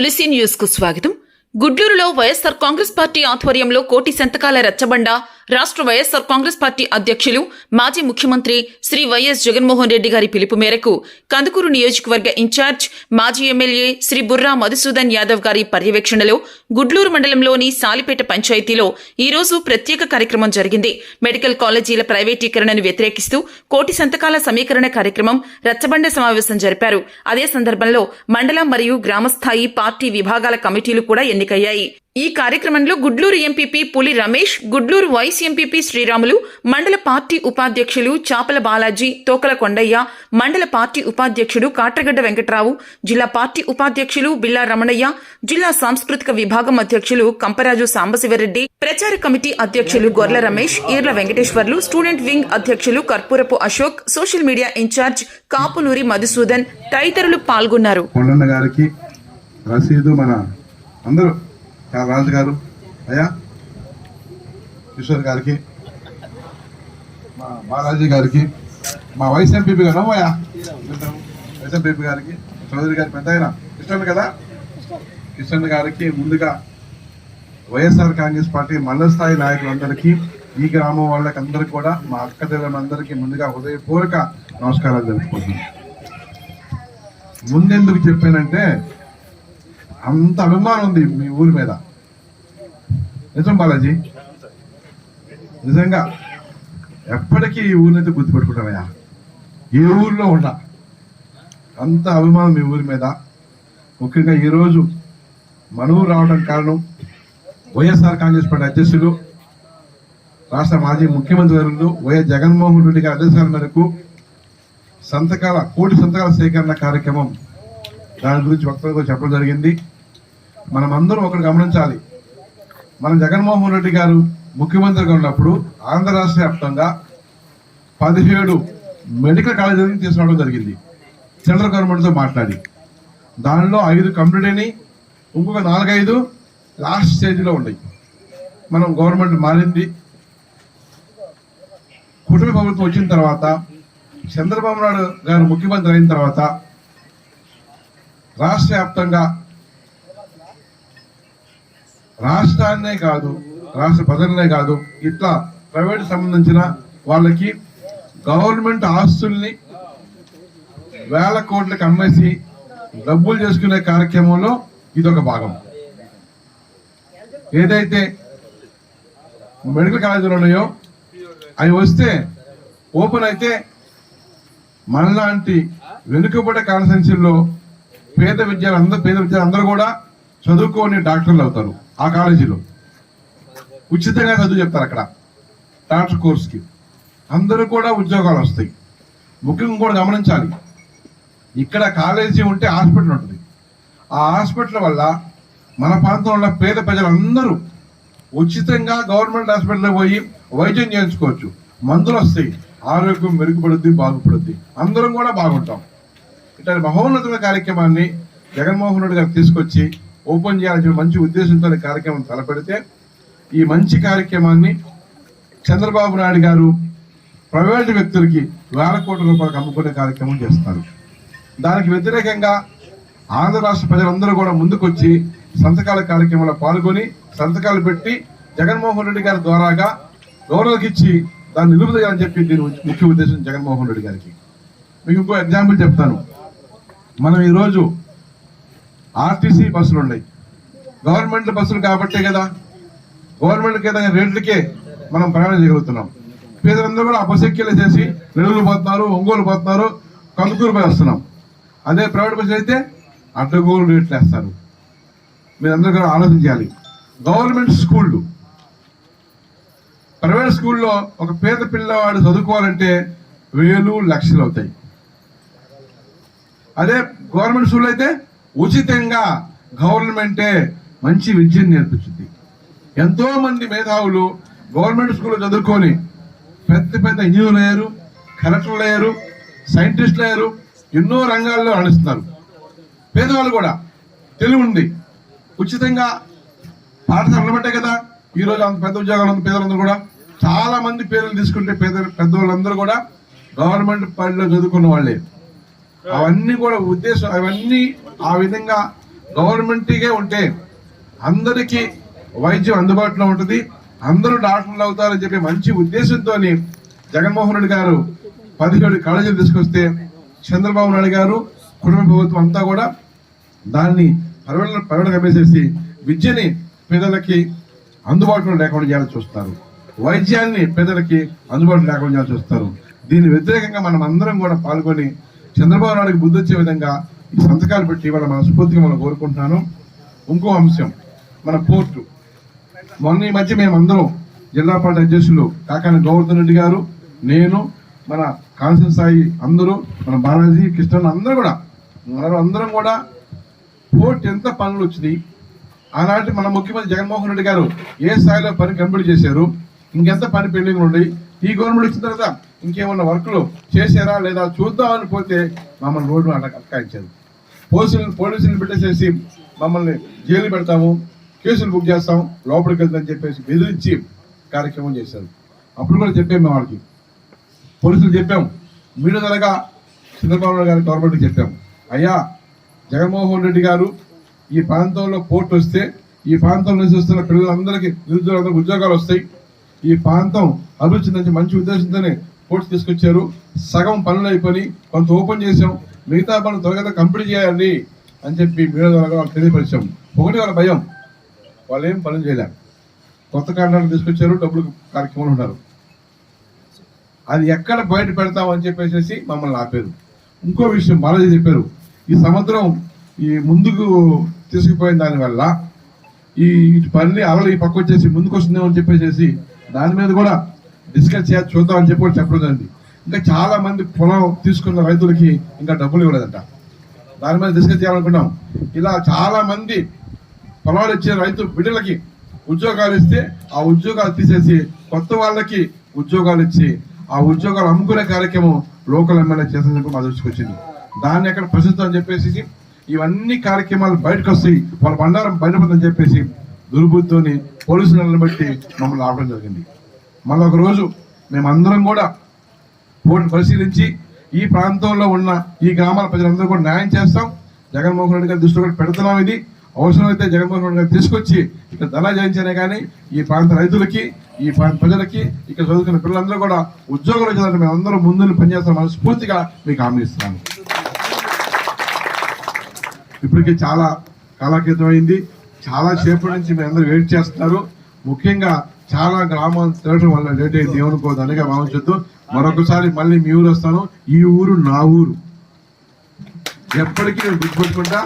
తులసి న్యూస్కు స్వాగతం. గుడ్లూరులో వైఎస్సార్ కాంగ్రెస్ పార్టీ ఆధ్వర్యంలో కోటి సంతకాల రచ్చబండ రాష్ట్ర వైఎస్సార్ కాంగ్రెస్ పార్టీ అధ్యక్షులు మాజీ ముఖ్యమంత్రి శ్రీ వైఎస్ జగన్మోహన్ రెడ్డి గారి పిలుపు మేరకు కందుకూరు నియోజకవర్గ ఇన్ఛార్జ్ మాజీ ఎమ్మెల్యే శ్రీ బుర్రా మధుసూదన్ యాదవ్ గారి పర్యవేక్షణలో గుడ్లూరు మండలంలోని సాలిపేట పంచాయతీలో ఈరోజు ప్రత్యేక కార్యక్రమం జరిగింది. మెడికల్ కాలేజీల ప్రైవేటీకరణను వ్యతిరేకిస్తూ కోటి సంతకాల సమీకరణ కార్యక్రమం రచ్చబండ సమావేశం జరిపారు. అదే సందర్భంలో మండలం మరియు గ్రామస్థాయి పార్టీ విభాగాల కమిటీలు కూడా ఎన్నికయ్యాయి. ఈ కార్యక్రమంలో Gudluru MPP Puli Ramesh Gudluru vice MPP Sriramulu మండల పార్టీ ఉపాధ్యక్షులు చాపల బాలాజీ తోకల కొండయ్య మండల పార్టీ ఉపాధ్యక్షుడు కాట్రగడ్డ వెంకట్రావు జిల్లా పార్టీ ఉపాధ్యక్షులు బిల్లా రమణయ్య జిల్లా సాంస్కృతిక విభాగం అధ్యక్షులు కంపరాజు సాంబశివరెడ్డి ప్రచార కమిటీ అధ్యక్షులు గొర్ల రమేష్ ఈర్ల వెంకటేశ్వర్లు స్టూడెంట్ వింగ్ అధ్యక్షులు Karpurapu Ashok social media incharge Kapunuri Madhusudan తదితరులు పాల్గొన్నారు. గారికి రసీదు మన అందరూ రాజు గారు అయ్యా కిషోర్ గారికి మా బాలాజీ గారికి మా వైస్ ఎంపీపీ గారు అయ్యా. వైస్ ఎంపీపీ గారికి చౌదరి గారి పెద్ద ఆయన. కిషన్ కదా? కిషన్ గారికి ముందుగా వైఎస్ఆర్ కాంగ్రెస్ పార్టీ మండల స్థాయి నాయకులందరికీ ఈ గ్రామం వాళ్ళకి అందరికీ కూడా మా అక్క అందరికీ ముందుగా హృదయపూర్వక నమస్కారాలు తెలుపుకుంటున్నాను. ముందెందుకు చెప్పానంటే అంత అభిమానం ఉంది మీ ఊరి మీద. నిజం బాలాజీ? నిజంగా. ఎప్పటికీ ఈ ఊరినైతే గుర్తుపెట్టుకుంటానయ్యా ఏ ఊర్లో ఉన్నా. అంత అభిమానం మీ ఊరి మీద. ముఖ్యంగా ఈరోజు మన రావడం కారణం వైఎస్ఆర్ కాంగ్రెస్ పార్టీ అధ్యక్షులు రాష్ట్ర మాజీ ముఖ్యమంత్రి వర్యులు వైఎస్ జగన్మోహన్ రెడ్డి గారి ఆదేశాల మేరకు సంతకాల కోటి సంతకాల సేకరణ కార్యక్రమం దాని గురించి వక్తలతో చెప్పడం జరిగింది. మనం అందరం ఒకటి గమనించాలి. మన జగన్మోహన్ రెడ్డి గారు ముఖ్యమంత్రిగా ఉన్నప్పుడు ఆంధ్ర రాష్ట్ర వ్యాప్తంగా పదిహేడు మెడికల్ కాలేజీలను తీసుకురావడం జరిగింది. సెంట్రల్ గవర్నమెంట్తో మాట్లాడి. దానిలో ఐదు కంప్లీట్ అయినాయి ఇంకొక నాలుగైదు లాస్ట్ స్టేజ్లో ఉన్నాయి. మనం గవర్నమెంట్ మారింది. కుటుంబ ప్రభుత్వం వచ్చిన తర్వాత చంద్రబాబు నాయుడు గారు ముఖ్యమంత్రి అయిన తర్వాత రాష్ట్ర వ్యాప్తంగా రాష్ట్రాన్నే కాదు రాష్ట్ర ప్రజలనే కాదు ఇట్లా ప్రైవేట్ సంబంధించిన వాళ్ళకి గవర్నమెంట్ ఆస్తుల్ని వేల కోట్లకు అమ్మేసి డబ్బులు చేసుకునే కార్యక్రమంలో ఇదొక భాగం. ఏదైతే మెడికల్ కాలేజీలు ఉన్నాయో అవి వస్తే ఓపెన్ అయితే మనలాంటి వెనుకబడే కాన్సెన్సీల్లో పేద విద్యాలు అందరూ పేద విద్యాలు అందరూ కూడా చదువుకోని డాక్టర్లు అవుతారు. ఆ కాలేజీలో. ఉచితంగా చదువు చెప్తారు అక్కడ. డాక్టర్ కోర్స్కి. అందరూ కూడా ఉద్యోగాలు వస్తాయి. ముఖ్యంగా కూడా గమనించాలి. ఇక్కడ కాలేజీ ఉంటే హాస్పిటల్ ఉంటుంది. ఆ హాస్పిటల్ వల్ల మన ప్రాంతంలో పేద ప్రజలందరూ ఉచితంగా గవర్నమెంట్ హాస్పిటల్లో పోయి వైద్యం చేయించుకోవచ్చు. మందులు వస్తాయి. ఆరోగ్యం మెరుగుపడుద్ది బాగుపడుద్ది. అందరం కూడా బాగుంటాం. ఇట్లాంటి మహోన్నతమైన కార్యక్రమాన్ని జగన్మోహన్ రెడ్డి గారు తీసుకొచ్చి ఓపెన్ చేయాల్సిన మంచి ఉద్దేశంతో కార్యక్రమం తలపెడితే ఈ మంచి కార్యక్రమాన్ని చంద్రబాబు నాయుడు గారు ప్రైవేటు వ్యక్తులకి వేల కోట్ల రూపాయలకు అమ్ముకునే కార్యక్రమం చేస్తారు. దానికి వ్యతిరేకంగా ఆంధ్ర రాష్ట్ర ప్రజలందరూ కూడా ముందుకొచ్చి సంతకాల కార్యక్రమంలో పాల్గొని సంతకాలు పెట్టి జగన్మోహన్ రెడ్డి గారి ద్వారాగా గౌరవకి ఇచ్చి దాన్ని నిలుపుదలని చెప్పి దీని ముఖ్య ఉద్దేశం జగన్మోహన్ రెడ్డి గారికి. మీకు ఇంకో ఎగ్జాంపుల్ చెప్తాను. మనం ఈరోజు ఆర్టీసీ బస్సులు ఉన్నాయి. గవర్నమెంట్ బస్సులు కాబట్టే కదా. గవర్నమెంట్ కదా రేట్లకే మనం ప్రయాణం చేయగలుగుతున్నాం. పేదలందరూ కూడా ఆ బస్సు ఎక్కిలేసేసి నెల్లూరు పోతున్నారు ఒంగోలు పోతున్నారు కందుకూరు పోయి వస్తున్నాం. అదే ప్రైవేట్ బస్సులు అయితే అడ్డగోలు రేట్లు వేస్తారు. మీరందరూ కూడా ఆలోచించాలి. గవర్నమెంట్ స్కూళ్ళు. ప్రైవేట్ స్కూల్లో ఒక పేద పిల్లవాడు చదువుకోవాలంటే వేలు లక్షలు అవుతాయి. అదే గవర్నమెంట్ స్కూల్ అయితే ఉచితంగా గవర్నమెంటే మంచి విద్యను నేర్పించింది. ఎంతో మంది మేధావులు గవర్నమెంట్ స్కూల్లో చదువుకొని పెద్ద పెద్ద ఇంజనీర్లు అయ్యారు కలెక్టర్లు అయ్యారు సైంటిస్టులు అయ్యారు ఎన్నో రంగాల్లో రాణిస్తున్నారు. పేదవాళ్ళు కూడా తెలివి ఉంది. ఉచితంగా పాఠశాల నిలబట్టే కదా ఈ రోజు అంత పెద్ద ఉద్యోగాలు ఉంది పేదలందరూ కూడా చాలా మంది పేర్లు తీసుకుంటే పేద పెద్దవాళ్ళందరూ కూడా గవర్నమెంట్ పనిలో చదువుకున్న వాళ్ళే. అవన్నీ కూడా ఉద్దేశం అవన్నీ ఆ విధంగా గవర్నమెంట్గా ఉంటే అందరికీ వైద్యం అందుబాటులో ఉంటుంది. అందరూ డాక్టర్లు అవుతారని చెప్పి మంచి ఉద్దేశంతో జగన్మోహన్ రెడ్డి గారు పదిహేడు కాలేజీలు తీసుకొస్తే చంద్రబాబు నాయుడు గారు కుటుంబ ప్రభుత్వం అంతా కూడా దాన్ని పరవడ పరవడ కమ్మేసేసి విద్యని పేదలకి అందుబాటులో లేకుండా చేయాలని చూస్తారు. వైద్యాన్ని పేదలకి అందుబాటులో లేకుండా చేయాలని చూస్తారు. దీని వ్యతిరేకంగా మనం అందరం కూడా పాల్గొని చంద్రబాబు నాయుడుకి బుద్ధి వచ్చే విధంగా ఈ సంతకాలు పెట్టి ఇవాళ మనస్ఫూర్తిగా మనం కోరుకుంటున్నాను. ఇంకో అంశం మన పోర్టు. మొన్న ఈ మధ్య మేమందరం జిల్లా పార్టీ అధ్యక్షులు కాకాని గోవర్ధన్ రెడ్డి గారు నేను మన కాన్సన్ సాయి అందరూ మన బాలాజీ కృష్ణ అందరూ కూడా మనం అందరం కూడా పోర్ట్ ఎంత పనులు వచ్చినాయి ఆనాటి మన ముఖ్యమంత్రి జగన్మోహన్ రెడ్డి గారు ఏ స్థాయిలో పని కంప్లీట్ చేశారు ఇంకెంత పని పెండింగ్లు ఉన్నాయి ఈ గవర్నమెంట్ వచ్చిన తర్వాత ఇంకేమన్నా వర్క్లు చేశారా లేదా చూద్దామని పోతే మమ్మల్ని రోడ్డు అట్లా అటకాయించారు పోలీసులు పోలీసులు పెట్టేసేసి మమ్మల్ని జైలు పెడతాము కేసులు బుక్ చేస్తాం లోపలికి వెళ్తామని చెప్పేసి బెదిరించి కార్యక్రమం చేశారు. అప్పుడు కూడా చెప్పాము మేము వాళ్ళకి. పోలీసులు చెప్పాం మీడియా ద్వారా చంద్రబాబు నాయుడు గారి గవర్నమెంట్కి చెప్పాం అయ్యా జగన్మోహన్ రెడ్డి గారు ఈ ప్రాంతంలో పోర్టు వస్తే ఈ ప్రాంతంలో నుంచి వస్తున్న పిల్లలందరికీ నిరుద్యోగులందరికీ ఉద్యోగాలు వస్తాయి. ఈ ప్రాంతం అభివృద్ధి నుంచి మంచి ఉద్దేశంతోనే పోర్టు తీసుకొచ్చారు. సగం పనులు అయిపోయి కొంత ఓపెన్ చేసాం మిగతా పనులు త్వరగా కంప్లీట్ చేయాలి అని చెప్పి మీడియా ద్వారా వాళ్ళకి తెలియపరిచాం. ఒకటి వాళ్ళ భయం. వాళ్ళు ఏం పనులు చేయలేరు కొత్త కాంట్రాక్ట్ తీసుకొచ్చారు డబ్బులు కార్యక్రమాలు ఉన్నారు. అది ఎక్కడ బయట పెడతామని చెప్పేసి మమ్మల్ని ఆపారు. ఇంకో విషయం బాలాజీ చెప్పారు. ఈ సముద్రం ఈ ముందుకు తీసుకుపోయిన దానివల్ల ఈ ఇటు పని అలలు ఈ పక్క వచ్చేసి ముందుకు వస్తుందేమో అని చెప్పేసి దాని మీద కూడా డిస్కస్ చేయాలి చూద్దామని చెప్పి కూడా చెప్పడం జరిగింది. ఇంకా చాలా మంది పొలం తీసుకున్న రైతులకి ఇంకా డబ్బులు ఇవ్వలేదంట. దాని మీద డిస్కస్ చేయాలనుకున్నాం. ఇలా చాలా మంది పొలాలు ఇచ్చే రైతు బిడ్డలకి ఉద్యోగాలు ఇస్తే ఆ ఉద్యోగాలు తీసేసి కొత్త వాళ్ళకి ఉద్యోగాలు ఇచ్చి ఆ ఉద్యోగాలు అమ్ముకునే కార్యక్రమం లోకల్ ఎమ్మెల్యే చేసిన మా దృష్టికి వచ్చింది. దాన్ని ఎక్కడ ప్రసిద్ధం అని చెప్పేసి ఇవన్నీ కార్యక్రమాలు బయటకు వస్తాయి. వాళ్ళ బండారం బయటపడదని చెప్పేసి దుర్బుద్ధితోని పోలీసులను బట్టి మమ్మల్ని ఆపడం జరిగింది. మళ్ళీ ఒక రోజు మేమందరం కూడా పోటీ పరిశీలించి ఈ ప్రాంతంలో ఉన్న ఈ గ్రామాల ప్రజలందరూ కూడా న్యాయం చేస్తాం. జగన్మోహన్ రెడ్డి గారి దృష్టిలో కూడా పెడుతున్నాం ఇది. అవసరమైతే జగన్మోహన్ రెడ్డి గారు తీసుకొచ్చి ఇక్కడ ధనా జయించనే కానీ ఈ ప్రాంత రైతులకి ఈ ప్రాంత ప్రజలకి ఇక్కడ చదువుకున్న పిల్లలందరూ కూడా ఉద్యోగాలు వచ్చేదాన్ని మేము అందరూ ముందు పనిచేస్తాం మనస్ఫూర్తిగా మీకు హామీ ఇస్తున్నాను. ఇప్పటికే చాలా కాలకృతం అయింది. చాలా సేపటి నుంచి మీరు అందరూ వెయిట్ చేస్తున్నారు. ముఖ్యంగా చాలా గ్రామాలు తిరగడం వల్ల లేట్ అయింది. ఏమనుకోదు అనగా భావించద్దు. మరొకసారి మళ్ళీ మీ ఊరు వస్తాను. ఈ ఊరు నా ఊరు. ఎప్పటికీ నేను గుర్తుపెట్టుకుంటా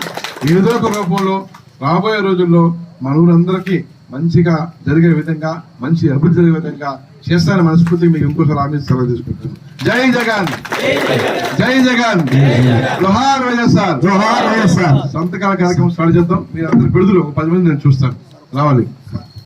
ఏదో ఒక రూపంలో రాబోయే రోజుల్లో మన ఊరందరికీ మంచిగా జరిగే విధంగా మంచి అభివృద్ధి జరిగే విధంగా చేస్తానని మనస్ఫూర్తిగా మీకు ఇంకోసారి హామీ సెలవు తీసుకుంటాను జై జగన్! జై జగన్! వైఎస్ఆర్. జోహార్ వైఎస్ఆర్. సంతకాల కార్యక్రమం స్టార్ట్ చేద్దాం. మీరు అందరు పెడుదురు ఒక పది మంది నేను చూస్తాను. రావాలి.